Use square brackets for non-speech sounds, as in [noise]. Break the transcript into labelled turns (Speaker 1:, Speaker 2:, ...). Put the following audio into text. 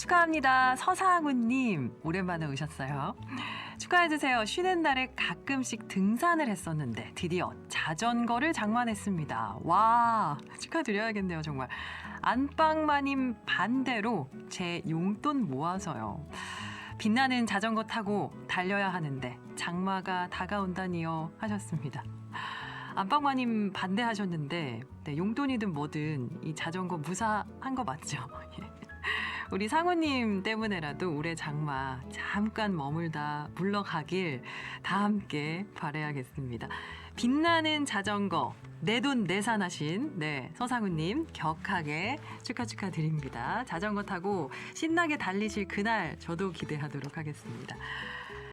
Speaker 1: 축하합니다. 서상훈님, 오랜만에 오셨어요. 축하해주세요. 쉬는 날에 가끔씩 등산을 했었는데 드디어 자전거를 장만했습니다. 와, 축하드려야겠네요, 정말. 안방마님 반대로 제 용돈 모아서요. 빛나는 자전거 타고 달려야 하는데 장마가 다가온다니요 하셨습니다. 안방마님 반대하셨는데 네, 용돈이든 뭐든 이 자전거 무사한 거 맞죠? [laughs] 예. 우리 상우님 때문에라도 올해 장마 잠깐 머물다 물러가길 다 함께 바래야겠습니다. 빛나는 자전거 내 돈 내산하신 네 서상우님 격하게 축하 축하드립니다. 자전거 타고 신나게 달리실 그날 저도 기대하도록 하겠습니다.